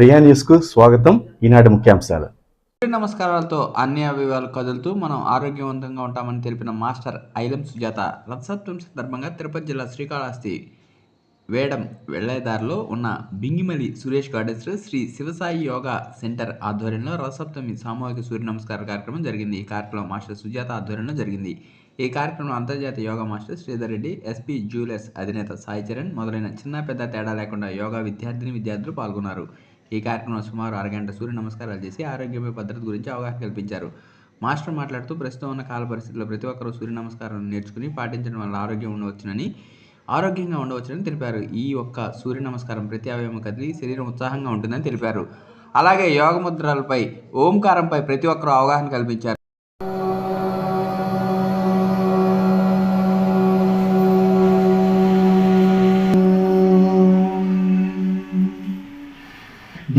ప్రియా న్యూస్కు స్వాగతం. ఈనాటి ముఖ్యాంశాలు. సూర్య నమస్కారాలతో అన్ని అవయవాలు కదులుతూ మనం ఆరోగ్యవంతంగా ఉంటామని తెలిపిన మాస్టర్ ఐలం సుజాత రథసప్తం సందర్భంగా తిరుపతి జిల్లా శ్రీకాళహస్తి వేడం వెళ్ళేదారిలో ఉన్న Bingimali Suresh gardens Sri Shivasai yoga centre ఆధ్వర్యంలో రథసప్తమి సామూహిక సూర్య నమస్కార కార్యక్రమం జరిగింది. ఈ కార్యక్రమం మాస్టర్ సుజాత ఆధ్వర్యంలో జరిగింది. ఈ కార్యక్రమంలో అంతర్జాతీయ yoga master Sridhar Reddy SP jewels అధినేత సాయి చరణ్ మొదలైన చిన్న పెద్ద తేడా లేకుండా యోగా విద్యార్థిని విద్యార్థులు పాల్గొన్నారు. ఈ కార్యక్రమంలో సుమారు అరగంట సూర్య నమస్కారాలు చేసి ఆరోగ్యమే పద్ధతి గురించి అవగాహన కల్పించారు. మాస్టర్ మాట్లాడుతూ ప్రస్తుతం ఉన్న కాల పరిస్థితుల్లో ప్రతి ఒక్కరూ సూర్య నమస్కారం నేర్చుకుని పాటించడం వల్ల ఆరోగ్యం ఉండవచ్చునని ఆరోగ్యంగా ఉండవచ్చునని తెలిపారు. ఈ ఒక్క సూర్య నమస్కారం ప్రతి అవయవం కదిలి శరీరం ఉత్సాహంగా ఉంటుందని తెలిపారు. అలాగే యోగ ముద్రలపై ఓంకారంపై ప్రతి ఒక్కరూ అవగాహన కల్పించారు.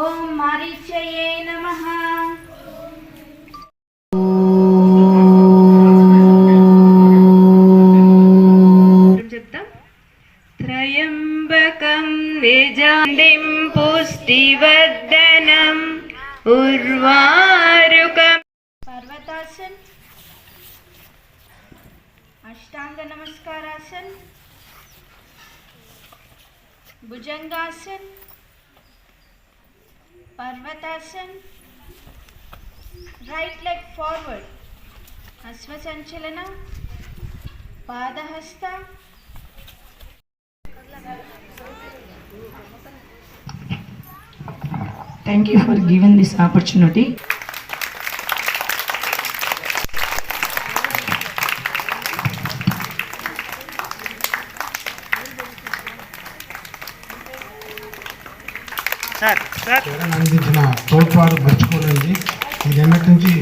ఓం మరిచయే నమ. త్రయంబకం నిజాండిం పుష్టివర్ధనం ఉర్వారుకం. పర్వతాసన్ అష్టాంగ నమస్కారాసన్. భుజంగాసన్ పర్వతాసన్ రైట్ లెగ్ ఫార్వర్డ్ అశ్వసంచలన పాదహస్త Thank you for giving this opportunity. Charan అందించిన తోడ్పాటు మర్చిపోలేదు ఇది ఎన్నటి నుంచి